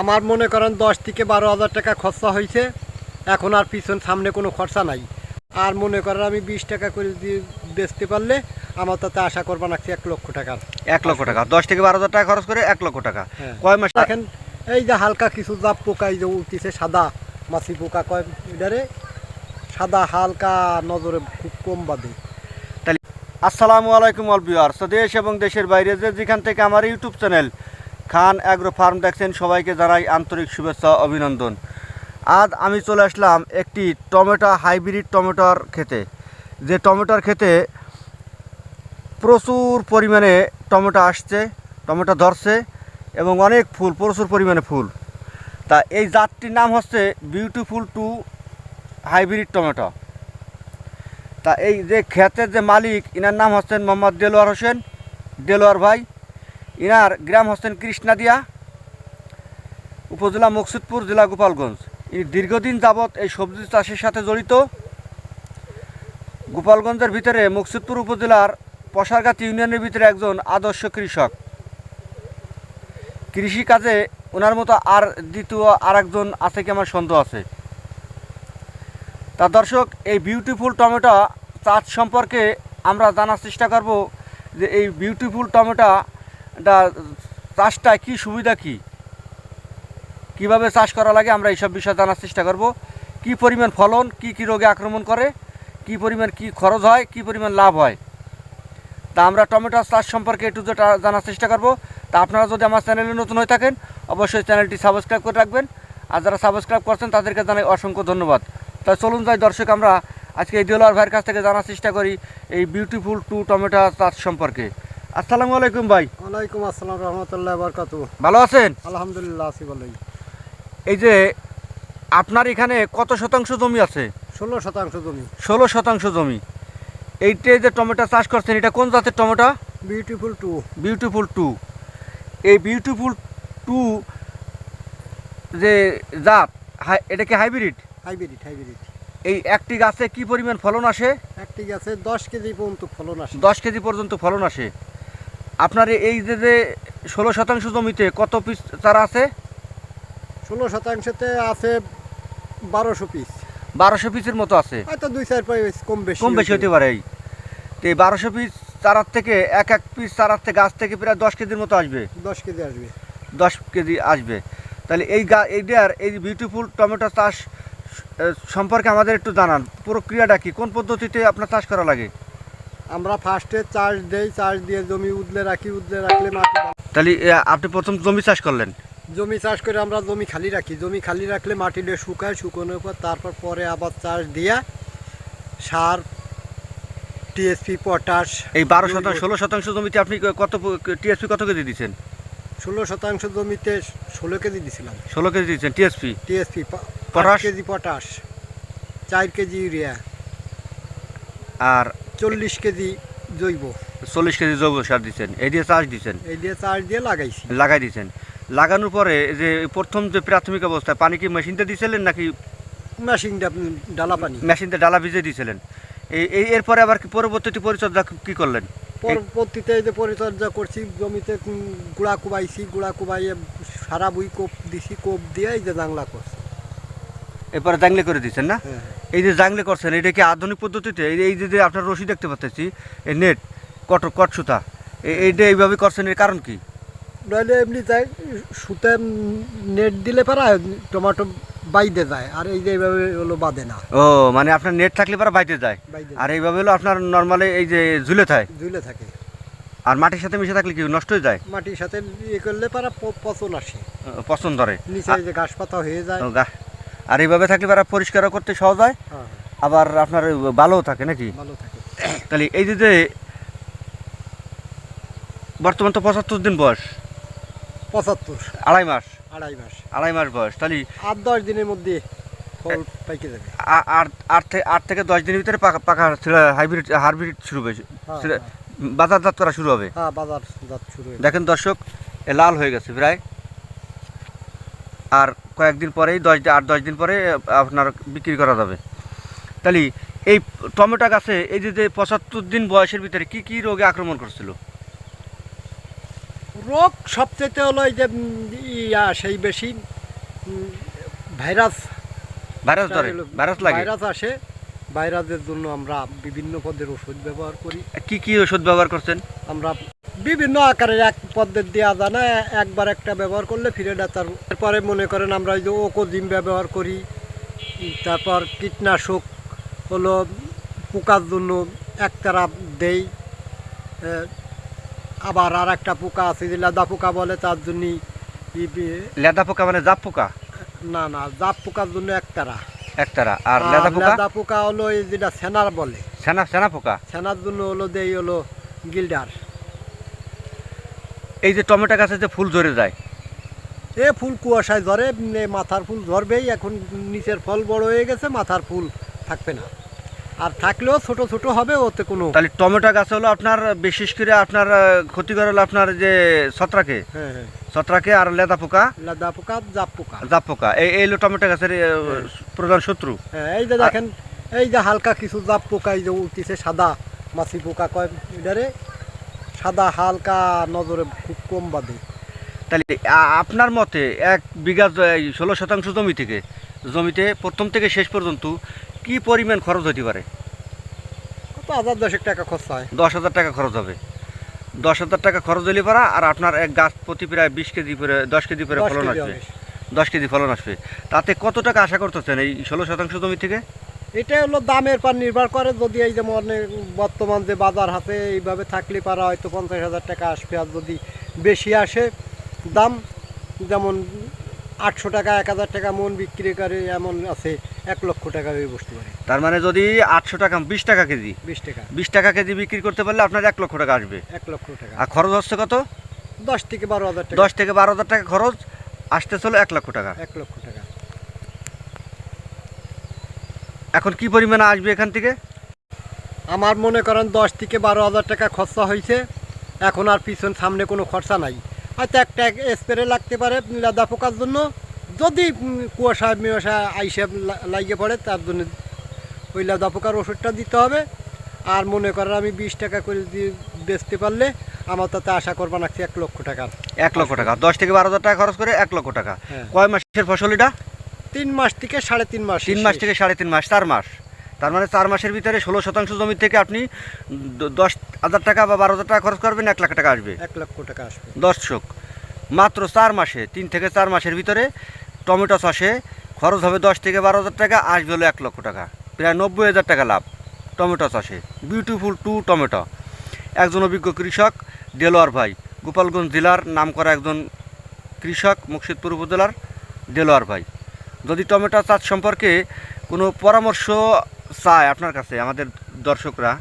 আমার মনে করেন দশ থেকে বারো হাজার টাকা খরচা হয়েছে। এখন আর পিছন সামনে কোনো খরচা নাই। আর মনে করেন আমি বিশ টাকা করে দিয়ে বেচতে পারলে আমার তাতে আশা করবা নাকি এক লক্ষ টাকার এক লক্ষ টাকা। দশ থেকে বারো হাজার টাকা খরচ করে এক লক্ষ টাকা। হ্যাঁ। কয় মাস? দেখেন এই যে হালকা কিছু যা পোকা এই যে উঠতেছে সাদা মাছি পোকা কয় এটারে? সাদা হালকা নজরে খুব কম বাদে আসসালামু আলাইকুম অল তো দেশ এবং দেশের বাইরে যে যেখান থেকে আমার YouTube channel Khan agro farm দেখছেন, সবাইকে জানাই আন্তরিক শুভেচ্ছা, অভিনন্দন। আজ আমি চলে আসলাম একটি টমেটো হাইব্রিড টমেটোর খেতে যে টমেটোর খেতে প্রচুর পরিমাণে টমেটো আসছে, টমেটো ধরছে এবং অনেক ফুল, প্রচুর পরিমাণে ফুল। তা এই জাতটির নাম হচ্ছে বিউটিফুল টু হাইব্রিড টমেটো তা এই যে ক্ষেতের যে মালিক, ইনার নাম হচ্ছেন মোহাম্মদ দেলোয়ার হোসেন। দেলোয়ার ভাই ইনার গ্রাম হচ্ছেন কৃষ্ণাদিয়া, উপজেলা মকসুদপুর, জেলা গোপালগঞ্জ। ইনি দীর্ঘদিন যাবৎ এই সবজি চাষের সাথে জড়িত। গোপালগঞ্জের ভিতরে মকসুদপুর উপজেলার পশারগাতি ইউনিয়নের ভিতরে একজন আদর্শ কৃষক। কৃষিকাজে ওনার মতো আর দ্বিতীয় আর একজন আছে কি আমার সন্দেহ আছে। তা দর্শক, এই বিউটিফুল টমেটো চাষ সম্পর্কে আমরা জানার চেষ্টা করব যে এই বিউটিফুল টমেটোটা চাষটা কি, সুবিধা কি? কীভাবে চাষ করা লাগে, আমরা এইসব বিষয়ে জানার চেষ্টা করব। কি পরিমাণ ফলন, কি কি রোগে আক্রমণ করে, কি পরিমাণ কি খরচ হয়, কি পরিমাণ লাভ হয়। তা আমরা টমেটো চাষ সম্পর্কে একটু জানার চেষ্টা করব। তা আপনারা যদি আমার চ্যানেলে নতুন হয়ে থাকেন, অবশ্যই চ্যানেলটি সাবস্ক্রাইব করে রাখবেন। আর যারা সাবস্ক্রাইব করছেন, তাদেরকে জানাই অসংখ্য ধন্যবাদ। তা চলুন যাই দর্শক, আমরা আজকে এই দেলোয়ার ভাইয়ের কাছ থেকে জানার চেষ্টা করি এই বিউটিফুল টু টমেটো চাষ সম্পর্কে। আসসালামু আলাইকুম ভাই। ওয়ালাইকুম আসসালাম রহমতুল্লাহ বরকাত ভালো আছেন? আলহামদুলিল্লাহ আছি বলেই এই যে আপনার এখানে কত শতাংশ জমি আছে? ষোলো শতাংশ জমি। ষোলো শতাংশ জমি। এইটে যে টমেটো চাষ করছেন এটা কোন জাতের tomato? Beautiful two beautiful two এই বিউটিফুল টু যে জাত এটা কি হাইব্রিড হাইব্রিড হাইব্রিড এই একটি গাছে কি পরিমাণ ফলন আসে? একটি গাছে দশ কেজি পর্যন্ত ফলন আসে। দশ কেজি পর্যন্ত ফলন আসে। আপনার এই যে যে ষোলো শতাংশ জমিতে কত পিস চারা আছে? ষোলো শতাংশতে আছে বারোশো পিস বারোশো পিসের মতো আছে। হয়তো দুই চার পিস কম বেশি কম বেশি হতে পারে। এই। তো এই বারোশো পিস চারার থেকে এক এক পিস চারার থেকে গাছ থেকে প্রায় দশ কেজির মতো আসবে। দশ কেজি আসবে। দশ কেজি আসবে। তাহলে এই গা এইটার এই বিউটিফুল টমেটো চাষ সম্পর্কে আমাদের একটু জানান। প্রক্রিয়াটা কি? কোন পদ্ধতিতে আপনার চাষ করা লাগে? আমরা ফার্স্টে চার্জ দেই চার্জ দিয়ে জমি উদলে রাখি উদলে রাখলে মাটি তাহলে আপনি প্রথম জমি চাষ করলেন? জমি চাষ করে আমরা জমি খালি রাখি। জমি খালি রাখলে মাটিটা শুকায় শুকানোর পর তারপর পরে আবার চার্জ দিয়া সার টিএসপি পটাশ এই বারো শতাংশ ষোলো শতাংশ জমিতে আপনি কত টিএসপি কত কেজি দিচ্ছেন? ষোলো শতাংশ জমিতে ষোলো কেজি দিছিলাম। ষোলো কেজি দিচ্ছেন TSP? TSP potash? KG potash চার কেজি ইউরিয়া। আর চল্লিশ কেজি জৈব। চল্লিশ কেজি জৈব সার দিচ্ছেন এই দিয়ে চাষ দিচ্ছেন এই দিয়ে চার্জ দিয়ে লাগাইছি। লাগাই দিচ্ছেন লাগানোর পরে যে প্রথম যে প্রাথমিক অবস্থায় পানি কি মেশিনতে দিয়েছিলেন নাকি মেশিনটা ডালা পানি। মেশিনতে ডালা ভিজে দিয়েছিলেন এই এরপরে আবার কি পরবর্তী পরিচর্যা কি করলেন? পরবর্তীতে এই যে পরিচর্যা করছি জমিতে গুড়া কুবাইছি গুড়া কুবাইয়ে সারা বুই কোপ দিছি কোপ দিয়ে এই যে জাংলা করছি। এরপরে জাংলে করে দিচ্ছেন না? হ্যাঁ। এই যে জাংলে করছেন এটা কি আধুনিক পদ্ধতিতে? এই যে যে আপনার রশি দেখতে পাচ্ছি এই নেট কট কট সুতা এই- এইটা এইভাবে করছেন এর কারণ কি? নইলে এমনি যাই সুতে নেট দিলে পারা টমেটো বাইদে যায় আর এই যে এইভাবে হলো বাঁধে না। ও মানে আপনার নেট থাকলে পারা বাইতে যায়। আর এইভাবে হলো আপনার নর্মালি এই যে ঝুলে থাকে। ঝুলে থাকে। আর মাটির সাথে মিশে থাকলে কি নষ্ট হয়ে যায়? মাটির সাথে ইয়ে করলে পারা পচন আসে। পছন্দ ধরে। নিচে এই যে ঘাস পাতা হয়ে যায়। আর এইভাবে থাকলে পরে পরিষ্কারও করতে সহজ হয়। হ্যাঁ আবার আপনার ভালোও থাকে নাকি? তাহলে এই যে বর্তমান তো পঁচাত্তর দিন বয়স। পঁচাত্তর। আড়াই মাস। আড়াই মাস। আড়াই মাস বয়স। তাহলে আট দশ দিনের মধ্যে ফল পাইকে যাবে। আট থেকে দশ দিনের ভিতরে পাকা পাকা হাইব্রিড হাইব্রিড শুরু হবে হ্যাঁ, হ্যাঁ। বাজারজাত করা শুরু হবে। হ্যাঁ শুরু দেখেন দর্শক এ লাল হয়ে গেছে প্রায়। কয়েকদিন পরেই দশ আট দশ দিন পরে আপনার বিক্রি করা যাবে। তাহলে এই টমেটো গাছে এই যে যে পঁচাত্তর দিন বয়সের ভিতরে কি কি রোগে আক্রমণ করছিল? রোগ সবচেয়ে হলো এই যে ইয়া সেই বেশি ভাইরাস। ভাইরাস ধরে ভাইরাস লাগে? ভাইরাস আসে। ভাইরাসের জন্য আমরা বিভিন্ন পদের ওষুধ ব্যবহার করি। কি কি ওষুধ ব্যবহার করছেন? আমরা বিভিন্ন আকারের এক পদ্ধতি দেওয়া যায় না একবার একটা ব্যবহার করলে ফিরে না তার। এরপরে মনে করেন আমরা ওই যে ওকোজিম ব্যবহার করি তারপর কীটনাশক হলো পোকার জন্য একতারা দেই। আবার আর একটা পোকা আছে যে লেদা পোকা বলে তার জন্য লেদা পোকা মানে জাপ পোকা? না না জাপ পোকার জন্য একতারা একতারা আর লেদা পোকা? লেদা পোকা হলো এই যেটা সেনার বলে। সেনা সেনা পোকা? সেনার জন্য হলো দেই হলো গিল্ডার। এই যে টমেটো গাছে যে ফুল ঝরে যায়। এ ফুল কুয়াশায় ধরে মাথার ফুল ধরবেই এখন নিচের ফল বড় হয়ে গেছে মাথার ফুল থাকবে না। আর থাকলেও ছোট ছোট হবে ওতে কোনো তাহলে টমেটো গাছ হলো আপনার বিশেষ করে আপনার আহ, ক্ষতি করে হলো আপনার যে ছত্রাকে। হ্যাঁ হ্যাঁ। ছত্রাকে আর লেদা পোকা। লেদা পোকা জাপ পোকা। জাপ পোকা। এই এই হলো টমেটো গাছের প্রধান শত্রু। হ্যাঁ এই যে দেখেন এই যে হালকা কিছু জাপ পোকা এই যে উঠতেছে সাদা মাছি পোকা কয় এটারে। সাদা হালকা নজরে খুব কম বাদে তাহলে আপনার মতে এক বিঘা ষোলো শতাংশ জমি থেকে জমিতে প্রথম থেকে শেষ পর্যন্ত কি পরিমাণ খরচ হতে পারে? কত হাজার দশেক টাকা খরচ হয়। দশ হাজার টাকা খরচ হবে। দশ হাজার টাকা খরচ হলে পারা আর আপনার এক গাছ প্রতি প্রায় বিশ কেজি করে দশ কেজি করে দশ ফলন আসবে। দশ কেজি ফলন আসবে। তাতে কত টাকা আশা করতেছেন এই ষোলো শতাংশ জমি থেকে? এটা হলো দামের পর নির্ভর করে। যদি এই যে মনে বর্তমান যে বাজার হাতে এইভাবে থাকলে পারা হয়তো পঞ্চাশ হাজার টাকা আসবে আর যদি বেশি আসে দাম যেমন আটশো টাকা এক হাজার টাকা মন বিক্রি করে এমন আছে এক লক্ষ টাকা বসতে পারে। তার মানে যদি আটশো টাকা বিশ টাকা কেজি বিশ টাকা। বিশ টাকা কেজি বিক্রি করতে পারলে আপনার এক লক্ষ টাকা আসবে। এক লক্ষ টাকা। আর খরচ হচ্ছে কত? দশ থেকে বারো হাজার টাকা। দশ থেকে বারো হাজার টাকা খরচ আসতে চলো এক লক্ষ টাকা। এক লক্ষ টাকা। এখন কি পরিমাণে আসবে এখান থেকে? আমার মনে করেন দশ থেকে বারো হাজার টাকা খরচা হয়েছে। এখন আর পিছন সামনে কোনো খরচা নাই। হয়তো একটা স্প্রে লাগতে পারে লাদা পোকার জন্য। যদি কুয়াশা মিয়াশা আইসে লাগিয়ে পড়ে তার জন্য ওই লাদা পোকার ওষুধটা দিতে হবে। আর মনে করেন আমি বিশ টাকা করে দিয়ে বেচতে পারলে আমার তাতে আশা করবা নাকি এক লক্ষ টাকার এক লক্ষ টাকা। দশ থেকে বারো হাজার টাকা খরচ করে এক লক্ষ টাকা। হ্যাঁ। কয় মাসের ফসল এটা? তিন মাস থেকে সাড়ে তিন মাস তিন মাস থেকে সাড়ে তিন মাস চার মাস। তার মানে চার মাসের ভিতরে ষোলো শতাংশ জমি থেকে আপনি দশ হাজার টাকা বা বারো হাজার টাকা খরচ করবেন এক লাখ টাকা আসবে। এক লক্ষ টাকা আসবে। দর্শক মাত্র চার মাসে তিন থেকে চার মাসের ভিতরে টমেটো চাষে খরচ হবে দশ থেকে বারো হাজার টাকা আসবে হলো এক লক্ষ টাকা। প্রায় নব্বই হাজার টাকা লাভ টমেটো চাষে। Beautiful two tomato. একজন অভিজ্ঞ কৃষক দেলোয়ার ভাই গোপালগঞ্জ জেলার নামকরা একজন কৃষক মুর্শিদপুর উপজেলার দেলোয়ার ভাই। যদি টমেটো চাষ সম্পর্কে কোনো পরামর্শ চায় আপনার কাছে আমাদের দর্শকরা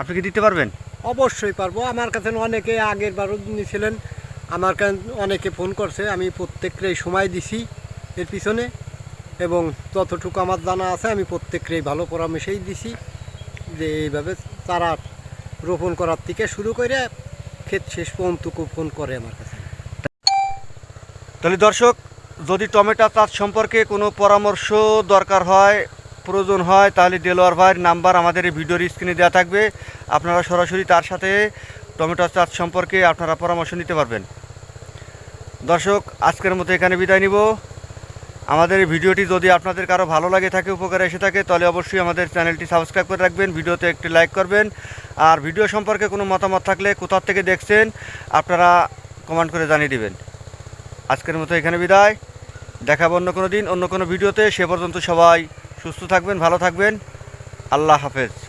আপনি কি দিতে পারবেন? অবশ্যই পারব। আমার কাছে অনেকে আগের বারও নিয়েছিলেন আমার কাছে অনেকে ফোন করছে আমি প্রত্যেককেই সময় দিছি এর পিছনে এবং যতটুকু আমার জানা আছে আমি প্রত্যেককেই ভালো পরামর্শই দিছি যে এইভাবে চারা রোপণ করার থেকে শুরু করে ক্ষেত শেষ পর্যন্ত ফোন করে আমার কাছে। তাহলে দর্শক যদি টমেটো চাষ সম্পর্কে কোনো পরামর্শ দরকার হয়, প্রয়োজন হয়, তাহলে দেলোয়ার ভাইয়ের নাম্বার আমাদের এই ভিডিওর স্ক্রিনে দেওয়া থাকবে। আপনারা সরাসরি তার সাথে টমেটো চাষ সম্পর্কে আপনারা পরামর্শ নিতে পারবেন। দর্শক, আজকের মতো এখানে বিদায় নিব। আমাদের ভিডিওটি যদি আপনাদের কারও ভালো লাগে থাকে, উপকারে এসে থাকে, তাহলে অবশ্যই আমাদের চ্যানেলটি সাবস্ক্রাইব করে রাখবেন, ভিডিওতে একটি লাইক করবেন। আর ভিডিও সম্পর্কে কোনো মতামত থাকলে কোথার থেকে দেখছেন, আপনারা কমেন্ট করে জানিয়ে দিবেন। আজকের মতো এখানে বিদায়। দেখাবো অন্য কোনো দিন, অন্য কোনো ভিডিওতে। সে পর্যন্ত সবাই সুস্থ থাকবেন, ভালো থাকবেন। আল্লাহ হাফেজ।